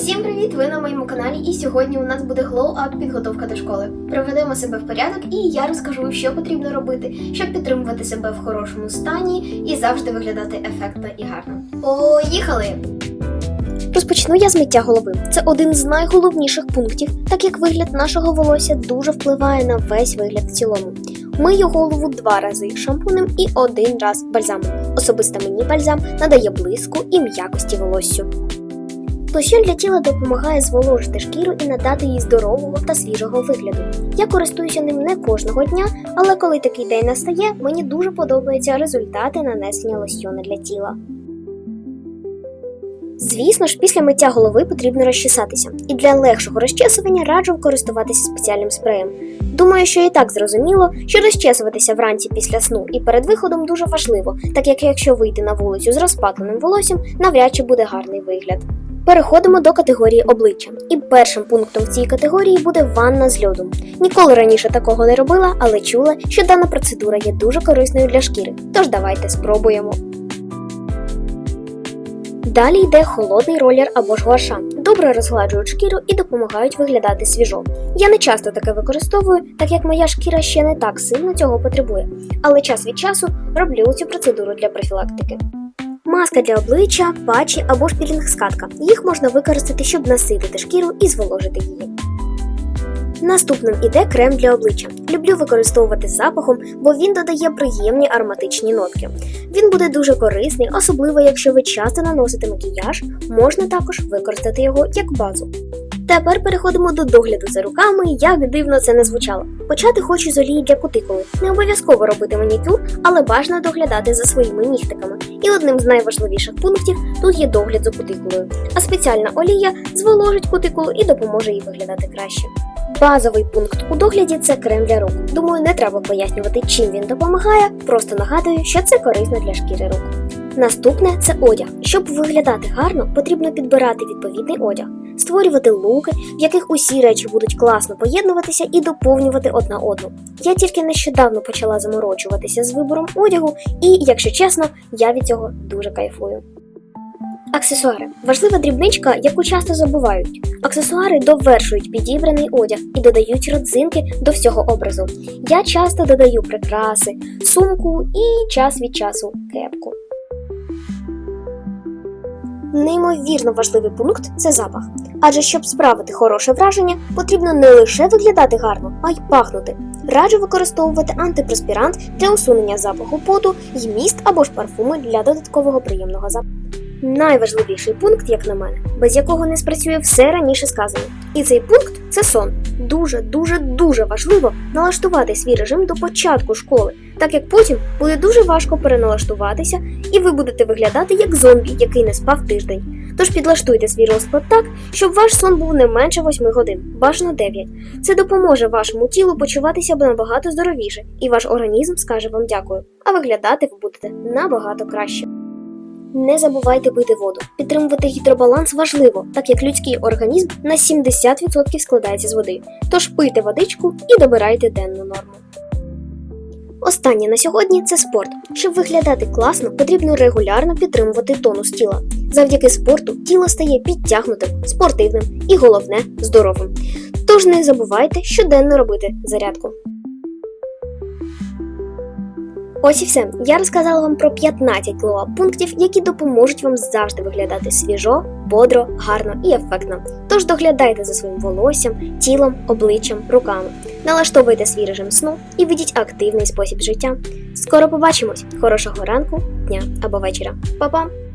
Всім привіт! Ви на моєму каналі, і сьогодні у нас буде глоу-ап підготовка до школи. Приведемо себе в порядок, і я розкажу, що потрібно робити, щоб підтримувати себе в хорошому стані і завжди виглядати ефектно і гарно. Поїхали! Розпочну я з миття голови. Це один з найголовніших пунктів, так як вигляд нашого волосся дуже впливає на весь вигляд в цілому. Мию голову два рази шампунем і один раз бальзамом. Особисто мені бальзам надає блиску і м'якості волоссю. Лосьон для тіла допомагає зволожити шкіру і надати їй здорового та свіжого вигляду. Я користуюся ним не кожного дня, але коли такий день настає, мені дуже подобаються результати нанесення лосьйону для тіла. Звісно ж, після миття голови потрібно розчесатися, і для легшого розчесування раджу користуватися спеціальним спреєм. Думаю, що і так зрозуміло, що розчесуватися вранці після сну і перед виходом дуже важливо, так як якщо вийти на вулицю з розпатленим волоссям, навряд чи буде гарний вигляд. Переходимо до категорії обличчя. І першим пунктом в цій категорії буде ванна з льодом. Ніколи раніше такого не робила, але чула, що дана процедура є дуже корисною для шкіри. Тож давайте спробуємо. Далі йде холодний ролер або ж гуаша. Добре розгладжують шкіру і допомагають виглядати свіжо. Я не часто таке використовую, так як моя шкіра ще не так сильно цього потребує, але час від часу роблю цю процедуру для профілактики. Маска для обличчя, патчі або ж пілінг-скатка. Їх можна використати, щоб наситити шкіру і зволожити її. Наступним іде крем для обличчя. Люблю використовувати запахом, бо він додає приємні ароматичні нотки. Він буде дуже корисний, особливо якщо ви часто наносите макіяж, можна також використати його як базу. Тепер переходимо до догляду за руками, як дивно це не звучало. Почати хочу з олії для кутикули. Не обов'язково робити манікюр, але бажано доглядати за своїми нігтиками. І одним з найважливіших пунктів тут є догляд за кутикулою. А спеціальна олія зволожить кутикулу і допоможе їй виглядати краще. Базовий пункт у догляді це крем для рук. Думаю, не треба пояснювати, чим він допомагає, просто нагадую, що це корисно для шкіри рук. Наступне це одяг. Щоб виглядати гарно, потрібно підбирати відповідний одяг, створювати луки, в яких усі речі будуть класно поєднуватися і доповнювати одна одну. Я тільки нещодавно почала заморочуватися з вибором одягу, і, якщо чесно, я від цього дуже кайфую. Аксесуари важлива дрібничка, яку часто забувають. Аксесуари довершують підібраний одяг і додають родзинки до всього образу. Я часто додаю прикраси, сумку і час від часу кепку. Неймовірно важливий пункт це запах. Адже щоб справити хороше враження, потрібно не лише виглядати гарно, а й пахнути. Раджу використовувати антипроспірант для усунення запаху поту й міст або ж парфуми для додаткового приємного запаху. Найважливіший пункт, як на мене, без якого не спрацює все раніше сказане. І цей пункт це сон. Дуже, дуже, дуже важливо налаштувати свій режим до початку школи, так як потім буде дуже важко переналаштуватися, і ви будете виглядати як зомбі, який не спав тиждень. Тож підлаштуйте свій розклад так, щоб ваш сон був не менше 8 годин, бажано 9. Це допоможе вашому тілу почуватися набагато здоровіше, і ваш організм скаже вам дякую, а виглядати ви будете набагато краще. Не забувайте пити воду. Підтримувати гідробаланс важливо, так як людський організм на 70% складається з води. Тож пийте водичку і добирайте денну норму. Останнє на сьогодні це спорт. Щоб виглядати класно, потрібно регулярно підтримувати тонус тіла. Завдяки спорту тіло стає підтягнутим, спортивним і головне здоровим. Тож не забувайте щоденно робити зарядку. Ось і все. Я розказала вам про 15 глоуап пунктів, які допоможуть вам завжди виглядати свіжо, бодро, гарно і ефектно. Тож доглядайте за своїм волоссям, тілом, обличчям, руками. Налаштовуйте свій режим сну і ведіть активний спосіб життя. Скоро побачимось! Хорошого ранку, дня або вечора. Па-па!